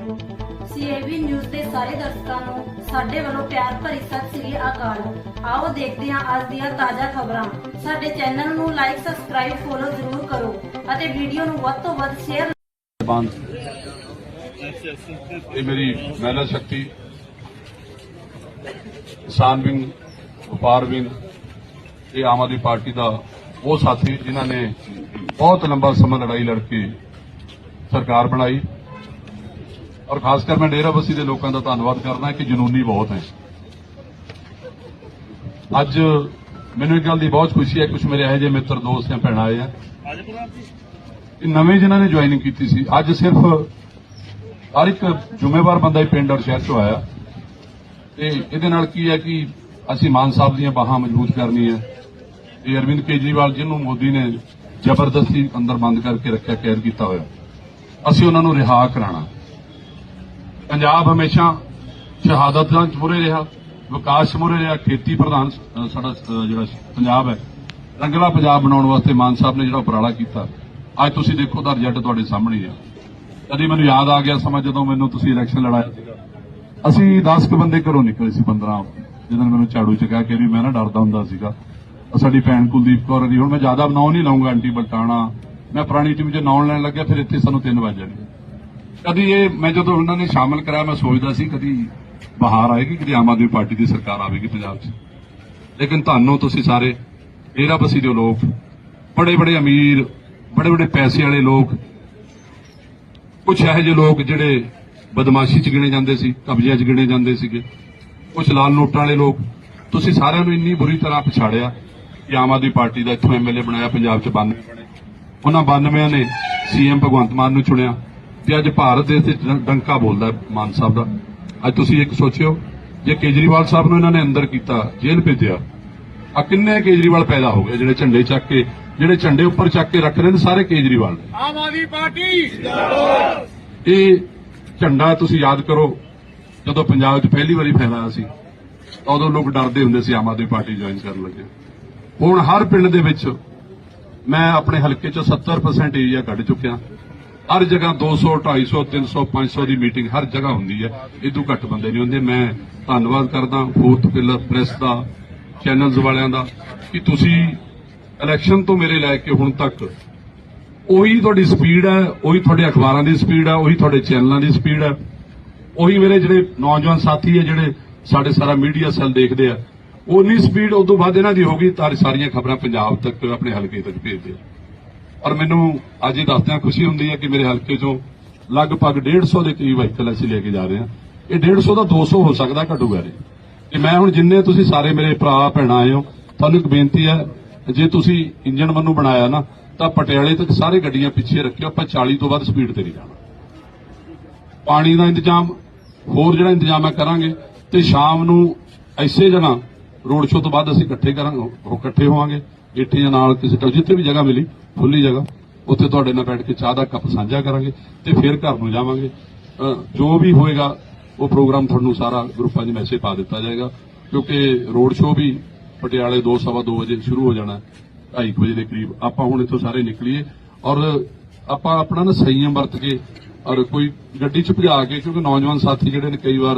ਸੀਏਬੀ news ਦੇ ਸਾਰੇ ਦਰਸ਼ਕਾਂ ਨੂੰ ਸਾਡੇ ਵੱਲੋਂ ਪਿਆਰ ਭਰੀ ਸਤਿ ਸ੍ਰੀ ਅਕਾਲ। ਆਓ ਦੇਖਦੇ ਹਾਂ ਅੱਜ ਦੀਆਂ ਤਾਜ਼ਾ ਖਬਰਾਂ। ਸਾਡੇ ਚੈਨਲ ਨੂੰ ਲਾਈਕ ਸਬਸਕ੍ਰਾਈਬ ਫੋਲੋ ਜ਼ਰੂਰ ਕਰੋ ਅਤੇ ਵੀਡੀਓ ਨੂੰ ਵੱਧ ਤੋਂ ਵੱਧ ਸ਼ੇਅਰ ਬੰਦ। ਇਹ ਮੇਰੀ ਮਹਿਲਾ ਸ਼ਕਤੀ ਕਿਸਾਨ ਵਿੰਗ ਵਪਾਰ ਵਿੰਗ ਇਹ ਆਮ ਆਦਮੀ ਪਾਰਟੀ ਦਾ ਉਹ ਸਾਥੀ ਜਿਨ੍ਹਾਂ ਨੇ ਬਹੁਤ ਲੰਬਾ ਸਮਾਂ ਲੜਾਈ ਲੜ ਕੇ ਸਰਕਾਰ ਬਣਾਈ। ਔਰ ਖਾਸ ਕਰ ਮੈਂ ਡੇਰਾਬੱਸੀ ਦੇ ਲੋਕਾਂ ਦਾ ਧੰਨਵਾਦ ਕਰਦਾ ਕਿ ਜਨੂਨੀ ਬਹੁਤ ਹੈ। ਅੱਜ ਮੈਨੂੰ ਇੱਕ ਗੱਲ ਦੀ ਬਹੁਤ ਖੁਸ਼ੀ ਹੈ ਕੁਝ ਮੇਰੇ ਇਹੋ ਜਿਹੇ ਮਿੱਤਰ, ਦੋਸਤ ਜਾਂ ਭੈਣਾਂ ਆਏ ਆ। ਇਹ ਨਵੇਂ ਜਿਨ੍ਹਾਂ ਨੇ ਜੁਆਇਨਿੰਗ ਕੀਤੀ ਸੀ, ਅੱਜ ਸਿਰਫ ਹਰ ਇੱਕ ਜ਼ਿੰਮੇਵਾਰ ਬੰਦਾ ਹੀ ਪਿੰਡ ਔਰ ਸ਼ਹਿਰ ਚੋਂ ਆਇਆ। ਤੇ ਇਹਦੇ ਨਾਲ ਕੀ ਹੈ ਕਿ ਅਸੀਂ ਮਾਨ ਸਾਹਿਬ ਦੀਆਂ ਬਾਹਾਂ ਮਜ਼ਬੂਤ ਕਰਨੀ ਹੈ ਇਹ ਅਰਵਿੰਦ ਕੇਜਰੀਵਾਲ ਜਿਹਨੂੰ ਮੋਦੀ ਨੇ ਜ਼ਬਰਦਸਤੀ ਅੰਦਰ ਬੰਦ ਕਰਕੇ ਰੱਖਿਆ ਕੈਦ ਕੀਤਾ ਹੋਇਆ। ਅਸੀਂ ਉਹਨਾਂ ਨੂੰ ਰਿਹਾ ਕਰਾਣਾ ਪੰਜਾਬ ਹਮੇਸ਼ਾ ਸ਼ਹਾਦਤਾਂ ਚ ਮੁਰੇ ਰਿਹਾ, ਵਿਕਾਸ 'ਚ ਮੁਰੇ ਰਿਹਾ, ਖੇਤੀ ਪ੍ਰਧਾਨ ਸਾਡਾ ਜਿਹੜਾ ਪੰਜਾਬ ਹੈ, ਰੰਗਲਾ ਪੰਜਾਬ ਬਣਾਉਣ ਵਾਸਤੇ ਮਾਨ ਸਾਹਿਬ ਨੇ ਜਿਹੜਾ ਉਪਰਾਲਾ ਕੀਤਾ, ਅੱਜ ਤੁਸੀਂ ਦੇਖੋ ਦਾ ਰਿਜ਼ਲਟ ਤੁਹਾਡੇ ਸਾਹਮਣੇ ਆ। ਕਦੀ ਮੈਨੂੰ ਯਾਦ ਆ ਗਿਆ ਸਮਾਂ ਜਦੋਂ ਮੈਨੂੰ ਤੁਸੀਂ ਇਲੈਕਸ਼ਨ ਲੜਾਇਆ ਅਸੀਂ 10 ਕੁ ਬੰਦੇ ਘਰੋਂ ਨਿਕਲੇ ਸੀ 15 ਜਦੋਂ ਮੈਨੂੰ ਝਾੜੂ ਚਕਾ ਕੇ ਵੀ ਮੈਂ ਨਾ ਡਰਦਾ ਹੁੰਦਾ ਸੀਗਾ। ਸਾਡੀ ਭੈਣ ਕੁਲਦੀਪ ਕੌਰ ਦੀ, ਹੁਣ ਮੈਂ ਜ਼ਿਆਦਾ ਨਾਂ ਨਹੀਂ ਲਾਉਂਗਾ ਆਂਟੀ ਬਲਟਾਣਾ। ਮੈਂ ਪੁਰਾਣੀ ਟੀਮ 'ਚ ਨਾਂ ਲੈਣ ਲੱਗਿਆ, ਫਿਰ ਇੱਥੇ ਸਾਨੂੰ 3 ਵਜੇ ਕਦੀ ਇਹ ਮੈਂ ਜਦੋਂ ਉਹਨਾਂ ਨੇ ਸ਼ਾਮਲ ਕਰਾਇਆ, ਮੈਂ ਸੋਚਦਾ ਸੀ ਕਦੀ ਬਹਾਰ ਆਏਗੀ, ਕਦੀ ਆਮ ਆਦਮੀ ਪਾਰਟੀ ਦੀ ਸਰਕਾਰ ਆਵੇਗੀ ਪੰਜਾਬ 'ਚ। ਲੇਕਿਨ ਤੁਹਾਨੂੰ ਤੁਸੀਂ ਸਾਰੇ ਡੇਰਾਬੱਸੀ ਦੇ ਲੋਕ ਬੜੇ ਬੜੇ ਅਮੀਰ ਬੜੇ ਬੜੇ ਪੈਸੇ ਵਾਲੇ ਲੋਕ ਕੁਝ ਇਹੋ ਜਿਹੇ ਲੋਕ ਜਿਹੜੇ ਬਦਮਾਸ਼ੀ 'ਚ ਗਿਣੇ ਜਾਂਦੇ ਸੀ, ਕਬਜ਼ਿਆਂ 'ਚ ਗਿਣੇ ਜਾਂਦੇ ਸੀਗੇ ਕੁਝ ਲਾਲ ਨੋਟਾਂ ਵਾਲੇ ਲੋਕ। ਤੁਸੀਂ ਸਾਰਿਆਂ ਨੂੰ ਇੰਨੀ ਬੁਰੀ ਤਰ੍ਹਾਂ ਪਛਾੜਿਆ ਕਿ ਆਮ ਆਦਮੀ ਪਾਰਟੀ ਦਾ ਇੱਥੋਂ ਐਮਐਲਏ ਬਣਾਇਆ, ਪੰਜਾਬ 'ਚ 92 ਬਣੇ। ਉਹਨਾਂ 92 ਨੇ ਸੀਐਮ ਭਗਵੰਤ ਮਾਨ ਨੂੰ ਚੁਣਿਆ। ਤੇ ਅੱਜ ਭਾਰਤ ਦੇਸ਼ ਦੇ ਡੰ- ਡੰਕਾ ਬੋਲਦਾ ਮਾਨ ਸਾਹਿਬ ਦਾ। ਅੱਜ ਤੁਸੀਂ ਇੱਕ ਸੋਚਿਓ ਜੇ ਕੇਜਰੀਵਾਲ ਸਾਹਿਬ ਨੂੰ ਇਹਨਾਂ ਨੇ ਅੰਦਰ ਕੀਤਾ ਜੇਲ੍ਹ ਭੇਜਿਆ ਆ ਕਿੰਨੇ ਕੇਜਰੀਵਾਲ ਪੈਦਾ ਹੋ ਗਏ ਜਿਹੜੇ ਝੰਡੇ ਚੱਕ ਕੇ ਜਿਹੜੇ ਝੰਡੇ ਉੱਪਰ ਚੱਕ ਕੇ ਰੱਖ ਰਹੇ ਨੇ ਸਾਰੇ ਕੇਜਰੀਵਾਲ? ਆਮ ਆਦਮੀ ਪਾਰਟੀ! ਇਹ ਝੰਡਾ ਤੁਸੀਂ ਯਾਦ ਕਰੋ ਜਦੋਂ ਪੰਜਾਬ 'ਚ ਪਹਿਲੀ ਵਾਰੀ ਫੈਲਾਇਆ ਸੀ ਤਾਂ ਉਦੋਂ ਲੋਕ ਡਰਦੇ ਹੁੰਦੇ ਸੀ ਆਮ ਆਦਮੀ ਪਾਰਟੀ ਜੁਆਇਨ ਕਰਨ ਲੱਗੇ। ਹੁਣ ਹਰ ਪਿੰਡ ਦੇ ਵਿੱਚ ਮੈਂ ਆਪਣੇ ਹਲਕੇ 'ਚ 70% ਏਰੀਆ ਕੱਢ ਚੁੱਕਿਆ। ਹਰ ਜਗ੍ਹਾ 200 250 300 500 ਦੀ ਮੀਟਿੰਗ ਹਰ ਜਗ੍ਹਾ ਹੁੰਦੀ ਹੈ। ਇਦੋਂ ਘੱਟ ਬੰਦੇ ਨਹੀਂ ਹੁੰਦੇ। ਮੈਂ ਧੰਨਵਾਦ ਕਰਦਾ ਫੋਰਥ ਪਿਲਰ ਪ੍ਰੈਸ ਦਾ ਚੈਨਲਸ ਵਾਲਿਆਂ ਦਾ ਕਿ ਤੁਸੀਂ ਇਲੈਕਸ਼ਨ ਤੋਂ ਮੇਰੇ ਲੈ ਕੇ ਹੁਣ ਤੱਕ ਉਹੀ ਤੁਹਾਡੀ ਸਪੀਡ ਹੈ, ਉਹੀ ਤੁਹਾਡੇ ਅਖਬਾਰਾਂ ਦੀ ਸਪੀਡ ਹੈ, ਉਹੀ ਤੁਹਾਡੇ ਚੈਨਲਾਂ ਦੀ ਸਪੀਡ ਹੈ। ਉਹੀ ਮੇਰੇ ਜਿਹੜੇ ਨੌਜਵਾਨ ਸਾਥੀ ਹੈ, ਜਿਹੜੇ ਸਾਡੇ ਸਾਰਾ ਮੀਡੀਆ ਸੈੱਲ ਦੇਖਦੇ ਆ ਉਨੀ ਸਪੀਡ ਉਦੋਂ ਬਾਅਦ ਇਹਨਾਂ ਦੀ ਹੋਗੀ ਤਾਂ ਸਾਰੀਆਂ ਖਬਰਾਂ ਪੰਜਾਬ ਤੱਕ ਆਪਣੇ ਹਲਕੇ ਤੱਕ ਭੇਜਦੇ ਆ। ਔਰ ਮੈਨੂੰ ਅੱਜ ਇਹ ਦੱਸਦਿਆਂ ਖੁਸ਼ੀ ਹੁੰਦੀ ਹੈ ਕਿ ਮੇਰੇ ਹਲਕੇ ਚੋਂ ਲਗਭਗ 150 ਦੇ ਕਰੀਬ ਵਹੀਕਲ ਅਸੀਂ ਲੈ ਕੇ ਜਾ ਰਹੇ ਹਾਂ। ਇਹ 150 ਦਾ 200 ਹੋ ਸਕਦਾ ਘੱਟੂਗਾ ਰੇ ਤੇ ਮੈਂ ਹੁਣ ਜਿੰਨੇ ਤੁਸੀਂ ਸਾਰੇ ਮੇਰੇ ਭਰਾ, ਭੈਣਾਂ ਆਏ ਹੋ, ਤੁਹਾਨੂੰ ਇੱਕ ਬੇਨਤੀ ਹੈ, ਜੇ ਤੁਸੀਂ ਇੰਜਨ ਮੈਨੂੰ ਬਣਾਇਆ ਨਾ, ਤਾਂ ਪਟਿਆਲੇ ਤੱਕ ਸਾਰੇ ਗੱਡੀਆਂ ਪਿੱਛੇ ਰੱਖਿਓ, ਆਪਾਂ 40 ਤੋਂ ਵੱਧ ਸਪੀਡ ਤੇ ਨਹੀਂ ਜਾਣਾ। ਪਾਣੀ ਦਾ ਇੰਤਜ਼ਾਮ, ਹੋਰ ਜਿਹੜਾ ਇੰਤਜ਼ਾਮ ਹੈ ਕਰਾਂਗੇ, ਤੇ ਸ਼ਾਮ ਨੂੰ ਐਸੇ ਜਣਾ ਰੋਡ ਸ਼ੋਅ ਤੋਂ ਬਾਅਦ ਅਸੀਂ ਇਕੱਠੇ ਕਰਾਂਗੇ ਇਕੱਠੇ ਹੋਵਾਂਗੇ। ਇੱਥੇ ਜਾਂ ਨਾਲ ਕਿਸੇ ਤੋਂ ਜਿੱਥੇ ਵੀ ਜਗ੍ਹਾ ਮਿਲੀ, ਖੁੱਲੀ ਜਗ੍ਹਾ, ਉੱਥੇ ਤੁਹਾਡੇ ਨਾਲ ਬੈਠ ਕੇ ਚਾਹ ਦਾ ਕੱਪ ਸਾਂਝਾ ਕਰਾਂਗੇ ਤੇ ਫਿਰ ਘਰ ਨੂੰ ਜਾਵਾਂਗੇ। ਜੋ ਵੀ ਹੋਏਗਾ, ਉਹ ਪ੍ਰੋਗਰਾਮ ਤੁਹਾਨੂੰ ਸਾਰਾ ਗਰੁੱਪਾਂ 'ਚ ਮੈਸੇਜ ਪਾ ਦਿੱਤਾ ਜਾਏਗਾ, ਕਿਉਂਕਿ ਰੋਡ ਸ਼ੋਅ ਵੀ ਪਟਿਆਲੇ 2:30 ਵਜੇ ਸ਼ੁਰੂ ਹੋ ਜਾਣਾ ਹੈ 2:30 ਵਜੇ ਦੇ ਕਰੀਬ। ਆਪਾਂ ਹੁਣ ਇੱਥੋਂ ਸਾਰੇ ਨਿਕਲੀਏ ਔਰ ਆਪਾਂ ਆਪਣਾ ਨਾ ਸੰਯਮ ਵਰਤ ਕੇ ਔਰ ਕੋਈ ਗੱਡੀ 'ਚ ਭਜਾ ਕੇ, ਕਿਉਂਕਿ ਨੌਜਵਾਨ ਸਾਥੀ ਜਿਹੜੇ ਨੇ ਕਈ ਵਾਰ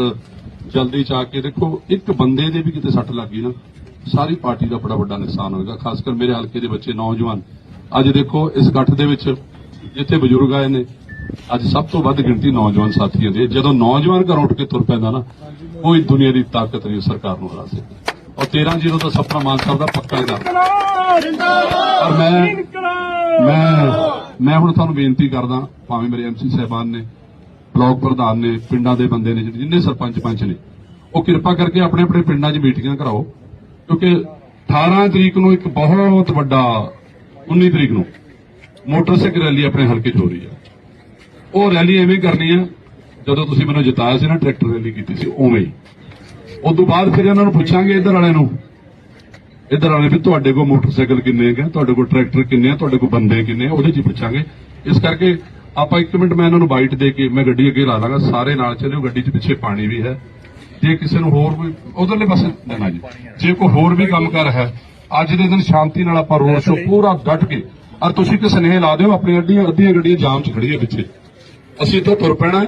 ਜਲਦੀ ਚ ਆ ਕੇ ਦੇਖੋ, ਇੱਕ ਬੰਦੇ ਦੇ ਵੀ ਕਿਤੇ ਸੱਟ ਲੱਗੀ ਨਾ ਸਾਰੀ ਪਾਰਟੀ ਦਾ ਬੜਾ ਵੱਡਾ ਨੁਕਸਾਨ ਹੋਏਗਾ, ਖਾਸ ਕਰ ਮੇਰੇ ਹਲਕੇ ਦੇ ਬੱਚੇ, ਨੌਜਵਾਨ। ਅੱਜ ਦੇਖੋ, ਇਸ ਗੱਠ ਦੇ ਵਿੱਚ ਜਿੱਥੇ ਬਜ਼ੁਰਗ ਆਏ ਨੇ, ਅੱਜ ਸਭ ਤੋਂ ਵੱਧ ਗਿਣਤੀ ਨੌਜਵਾਨ ਸਾਥੀਆਂ ਦੀ ਜਦੋਂ ਨੌਜਵਾਨ ਘਰੋਂ ਉੱਠ ਕੇ ਤੁਰ ਪੈਂਦਾ ਨਾ, ਕੋਈ ਦੁਨੀਆ ਦੀ ਤਾਕਤ ਨਹੀਂ, ਸਰਕਾਰ ਨੂੰ ਹਰਾ ਸਕਦੀ ਔਰ 13 ਜ਼ੀਰੋ ਦਾ ਸਪਨਾ ਮਾਨ ਸਾਹਿਬ ਦਾ ਪੱਕਾ ਹੀ ਔਰ ਮੈਂ ਮੈਂ ਮੈਂ ਹੁਣ ਤੁਹਾਨੂੰ ਬੇਨਤੀ ਕਰਦਾ, ਭਾਵੇਂ ਮੇਰੇ ਐਮਸੀ ਸਾਹਿਬਾਨ ਨੇ, ਬਲਾਕ ਪ੍ਰਧਾਨ ਨੇ, ਪਿੰਡਾਂ ਦੇ ਬੰਦੇ ਨੇ ਜਿੰਨੇ ਸਰਪੰਚ ਪੰਚ ਨੇ, ਉਹ ਕਿਰਪਾ ਕਰਕੇ ਆਪਣੇ ਆਪਣੇ ਪਿੰਡਾਂ 'ਚ ਮੀਟਿੰਗਾਂ ਕਰਾਓ। ਕਿਉਂਕਿ 18 ਤਰੀਕ ਨੂੰ ਇੱਕ ਬਹੁਤ ਵੱਡਾ 19 ਤਰੀਕ ਨੂੰ ਮੋਟਰਸਾਈਕਲ ਰੈਲੀ ਆਪਣੇ ਹਲਕੇ 'ਚ ਹੋ ਰਹੀ ਹੈ। ਉਹ ਰੈਲੀ ਐਵੇਂ ਕਰਨੀ ਹੈ ਜਦੋਂ ਤੁਸੀਂ ਮੈਨੂੰ ਜਿਤਾਇਆ ਸੀ ਨਾ, ਟਰੈਕਟਰ ਰੈਲੀ ਕੀਤੀ ਸੀ, ਉਵੇਂ ਹੀ। ਉਸ ਤੋਂ ਬਾਅਦ ਫਿਰ ਇਹਨਾਂ ਨੂੰ ਪੁੱਛਾਂਗੇ ਇੱਧਰ ਵਾਲਿਆਂ ਨੂੰ, ਇੱਧਰ ਵਾਲੇ ਵੀ ਤੁਹਾਡੇ ਕੋਲ ਮੋਟਰਸਾਈਕਲ ਕਿੰਨੇ ਹੈਗੇ ਤੁਹਾਡੇ ਕੋਲ ਟਰੈਕਟਰ ਕਿੰਨੇ ਆ, ਤੁਹਾਡੇ ਕੋਲ ਬੰਦੇ ਕਿੰਨੇ ਆ, ਉਹਦੇ 'ਚ ਪੁੱਛਾਂਗੇ। ਇਸ ਕਰਕੇ ਆਪਾਂ ਇੱਕ ਮਿੰਟ ਮੈਂ ਇਹਨਾਂ ਨੂੰ ਬਾਈਟ ਦੇ ਕੇ ਮੈਂ ਗੱਡੀ ਅੱਗੇ ਲਾ ਲਾਂਗਾ ਸਾਰੇ ਨਾਲ ਚੱਲਿਓ, ਗੱਡੀ 'ਚ ਪਿੱਛੇ ਪਾਣੀ ਵੀ ਹੈ। ਜੇ ਕਿਸੇ ਨੂੰ ਹੋਰ ਕੋਈ ਉਧਰਲੇ ਪਾਸੇ ਦੇਣਾ ਜੀ। ਜੇ ਕੋਈ ਹੋਰ ਵੀ ਕੰਮ ਕਰ ਹੈ, ਅੱਜ ਦੇ ਦਿਨ ਸ਼ਾਂਤੀ ਨਾਲ ਆਪਾਂ ਰੋਡ ਸ਼ੋ ਪੂਰਾ ਡਟ ਕੇ, ਔਰ ਤੁਸੀਂ ਕਿ ਸੁਨੇਹੇ ਲਾ ਦਿਓ, ਆਪਣੀ ਅੱਡੀਆਂ ਅੱਧੀਆਂ ਗੱਡੀਆਂ ਜਾਮ 'ਚ ਖੜੀਆਂ ਪਿੱਛੇ। ਅਸੀਂ ਇੱਥੋਂ ਤੁਰ ਪੈਣਾ।